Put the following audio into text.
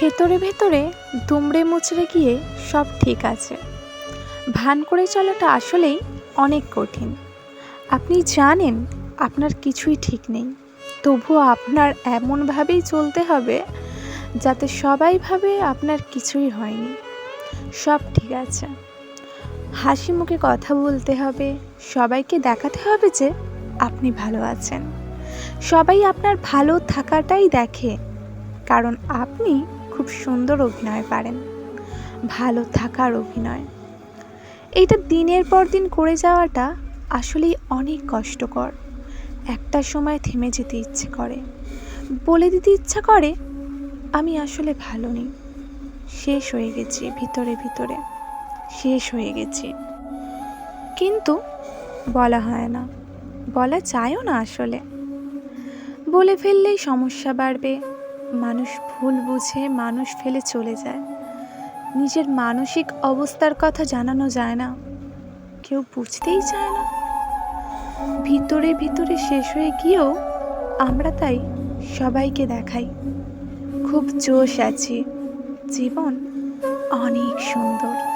ভেতরে ভেতরে দুমড়ে মুচড়ে গিয়ে সব ঠিক আছে। ভান করে চলাটা আসলেই অনেক কঠিন। আপনি জানেন আপনার কিছুই ঠিক নেই। তবুও আপনার এমনভাবেই চলতে হবে যাতে সবাই ভাবে আপনার কিছুই হয়নি। সব ঠিক আছে। হাসি মুখে কথা বলতে হবে। সবাইকে দেখাতে হবে যে আপনি ভালো আছেন। সবাই আপনার ভালো থাকাটাই দেখে। কারণ আপনি খুব সুন্দর অভিনয় পারেন। ভালো থাকার অভিনয়। এইটা দিনের পর দিন করে যাওয়াটা আসলেই অনেক কষ্টকর। একটা সময় থেমে যেতে ইচ্ছে করে। বলে দিতে ইচ্ছা করে, আমি আসলে ভালো নেই। শেষ হয়ে গেছি ভিতরে ভিতরে। শেষ হয়ে গেছি। কিন্তু বলা হয় না। বলা চায়ও না আসলে। বলে ফেললেই সমস্যা বাড়বে। মানুষ ভুল বুঝে মানুষ ফেলে চলে যায়। নিজের মানসিক অবস্থার কথা জানানো যায় না। কেউ বুঝতেই চায় না। ভিতরে ভিতরে শেষ হয়ে গিয়েও আমরা তাই সবাইকে দেখাই। খুব জোশ আছি। জীবন অনেক সুন্দর।